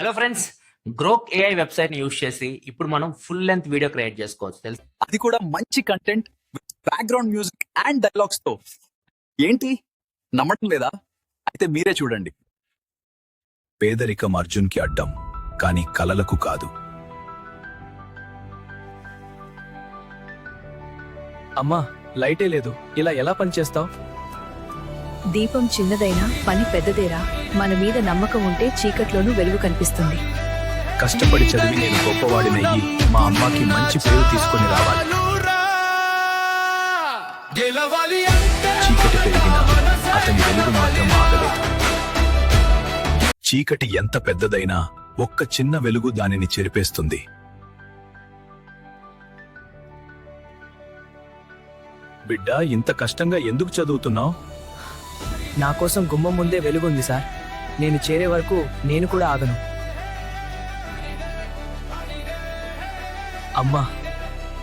Hello friends Grok AI వెబ్సైట్ని use చేసి ఇప్పుడు మనం ఫుల్ లెంత్ వీడియో క్రియేట్ చేసుకోవచ్చు. తెలుసు? అది కూడా మంచి కంటెంట్ బ్యాక్గ్రౌండ్ మ్యూజిక్ అండ్ డైలాగ్స్తో. ఏంటి? నమ్మటం లేదా? అయితే మీరే చూడండి. పేదరికం అర్జున్కి అడ్డం కానీ కలలకు కాదు. అమ్మా లైటే లేదు. ఇలా ఎలా పనిచేస్తావు? దీపం చిన్నదైనా పని పెద్దదేరా. మన మీద నమ్మకం ఉంటే చీకట్లోనూ వెలుగు కనిపిస్తుంది. కష్టపడి చదివి నేను గొప్పవాడినయ్యి. మా అమ్మకి మంచి పేరు తీసుకొని రావాలి. చీకటి అతని వెలుగు మాత్రం ఆగలేదు. చీకటి ఎంత పెద్దదైనా ఒక్క చిన్న వెలుగు దానిని చెరిపేస్తుంది. బిడ్డ ఇంత కష్టంగా ఎందుకు చదువుతున్నావు? నా కోసం గుమ్మం ముందే వెలుగుంది సార్. నేను చేరే వరకు నేను కూడా ఆగను. అమ్మా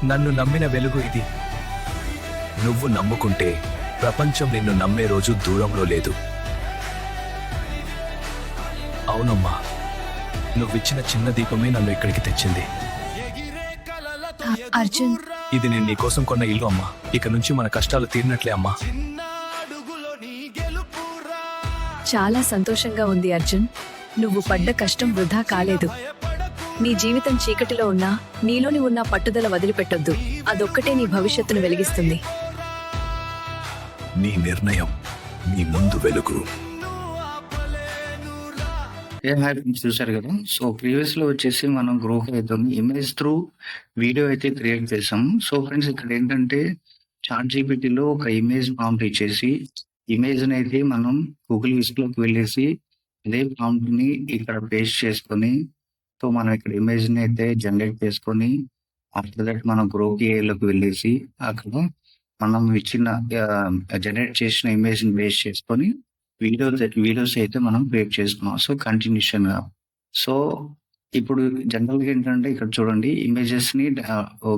నన్ను నమ్మిన వెలుగు ఇది. నువ్వు నమ్ముకుంటే ప్రపంచం నిన్ను నమ్మే రోజు దూరంలో లేదు. అవునమ్మా నువ్విచ్చిన చిన్న దీపమే నన్ను ఇక్కడికి తెచ్చింది. అర్జున్. ఇది నేను నీకోసం కొన్న ఇల్లు అమ్మా. ఇక నుంచి మన కష్టాలు తీరినట్లే అమ్మా. చాలా సంతోషంగా ఉంది అర్జున్. నువ్వు పడ్డ కష్టం వృధా కాలేదు. నీ జీవితం చీకటిలో ఉన్నా నీలోని ఉన్న పట్టుదల వదిలిపెట్టొద్దు. అదొక్కటే నీ భవిష్యత్తును వెలిగిస్తుంది. నీ నిర్ణయం నీ ముందు వెలుగు. ఏ చూశారు కదా? సో ప్రీవియస్లో వచ్చేసి మనం గ్రోక్ అవుతాం ఇమేజ్ త్రూ వీడియో అయితే క్రియేట్ చేసాం సో ఫ్రెండ్స్ ఇక్కడ ఏంటంటే చాట్ జీపీటీలో ఒక ఇమేజ్ ప్రాంప్ట్ ఇచ్చేసి ఇమేజ్ అయితే మనం గూగుల్ విస్క్లోకి వెళ్ళేసి అదే ప్రాంప్ట్ని ఇక్కడ పేస్ట్ చేసుకొని సో మనం ఇక్కడ ఇమేజ్ని అయితే జనరేట్ చేసుకొని ఆఫ్టర్ దట్ మనం గ్రోక్లోకి వెళ్ళేసి అక్కడ మనం ఇచ్చిన జనరేట్ చేసిన ఇమేజ్ని బేస్ చేసుకొని వీడియో వీడియోస్ అయితే మనం క్రియేట్ చేసుకున్నాం. సో కంటిన్యూషన్గా. సో ఇప్పుడు జనరల్గా ఏంటంటే ఇక్కడ చూడండి ఇమేజెస్ని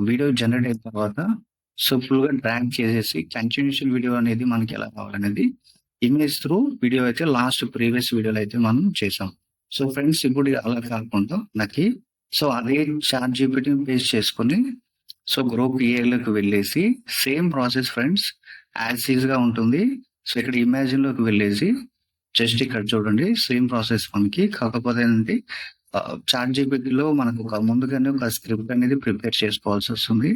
వీడియో జనరేట్ అయిన తర్వాత సో గా డ్రాగ్ చేసేసి కంటిన్యూషన్ వీడియో అనేది మనకి ఎలా కావాలనేది ఇమేజ్ త్రూ వీడియో అయితే లాస్ట్ ప్రీవియస్ వీడియోలో అయితే మనం చేసాం. సో ఫ్రెండ్స్ ఇప్పుడు అలా కాకుండా నాకు సో అదే చార్ట్ జీపీటీ పేస్ చేసుకుని సో గ్రూప్లోకి వెళ్ళేసి సేమ్ ప్రాసెస్ ఫ్రెండ్స్ యాజ్ ఈజ్గా ఉంటుంది. సో ఇక్కడ ఇమాజిన్లోకి వెళ్ళేసి జస్ట్ ఇక్కడ చూడండి సేమ్ ప్రాసెస్ మనకి. కాకపోతే ఏంటంటే చార్ట్ జీపీటీలో మనకు ఒక ముందుగానే ఒక స్క్రిప్ట్ అనేది ప్రిపేర్ చేసుకోవాల్సి వస్తుంది.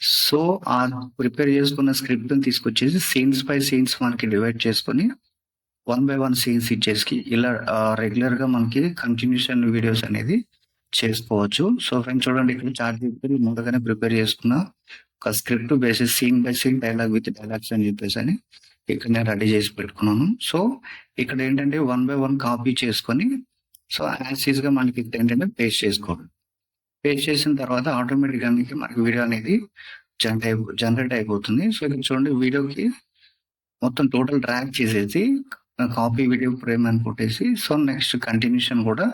సో ఆ ప్రిపేర్ చేసుకున్న స్క్రిప్ట్ తీసుకొచ్చేసి సీన్స్ బై సీన్స్ మనకి డివైడ్ చేసుకొని వన్ బై వన్ సీన్స్ ఇచ్చేసి ఇలా రెగ్యులర్గా మనకి కంటిన్యూషన్ వీడియోస్ అనేది చేసుకోవచ్చు. సో ఫ్రెండ్స్ చూడండి ఇక్కడ చాట్ చెప్పి ముందుగానే ప్రిపేర్ చేసుకున్న ఒక script basis scene by scene dialogue with dialogues అని చెప్పేసి అని ఇక్కడ నేను రెడీ చేసి పెట్టుకున్నాను. సో ఇక్కడ ఏంటంటే వన్ బై వన్ కాపీ చేసుకొని సో యాజ్గా మనకి ఇక్కడ ఏంటంటే పేస్ట్ చేసుకోవడం పేస్ట్ చేసిన తర్వాత ఆటోమేటిక్గా మీకు మనకి వీడియో అనేది జనరేట్ అయిపో జనరేట్ అయిపోతుంది. సో ఇక్కడ చూడండి వీడియోకి మొత్తం టోటల్ ట్రాక్ చేసేసి కాపీ వీడియో ఫ్రేమ్ అని కొట్టేసి సో నెక్స్ట్ కంటిన్యూషన్ కూడా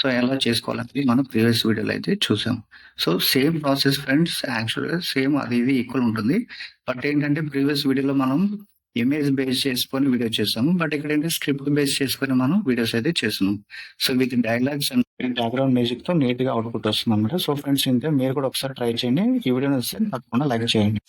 సో ఎలా చేసుకోవాలని మనం ప్రీవియస్ వీడియోలో అయితే చూసాం. సో సేమ్ ప్రాసెస్ ఫ్రెండ్స్ యాక్చువల్గా సేమ్ అది ఇది ఈక్వల్ ఉంటుంది. బట్ ఏంటంటే ప్రీవియస్ వీడియోలో మనం ఇమేజ్ బేస్ చేసుకొని వీడియో చేస్తాము. బట్ ఇక్కడ ఏంటంటే స్క్రిప్ట్ బేస్ చేసుకొని మనం వీడియోస్ అయితే చేస్తున్నాం. So with dialogues and background మ్యూజిక్తో నీట్గా అవుట్పుట్ వస్తుంది అనమాట సో ఫ్రెండ్స్ ఇంతే. మీరు కూడా ఒకసారి ట్రై చేయండి. ఈ వీడియో తప్పకుండా లైక్ చేయండి.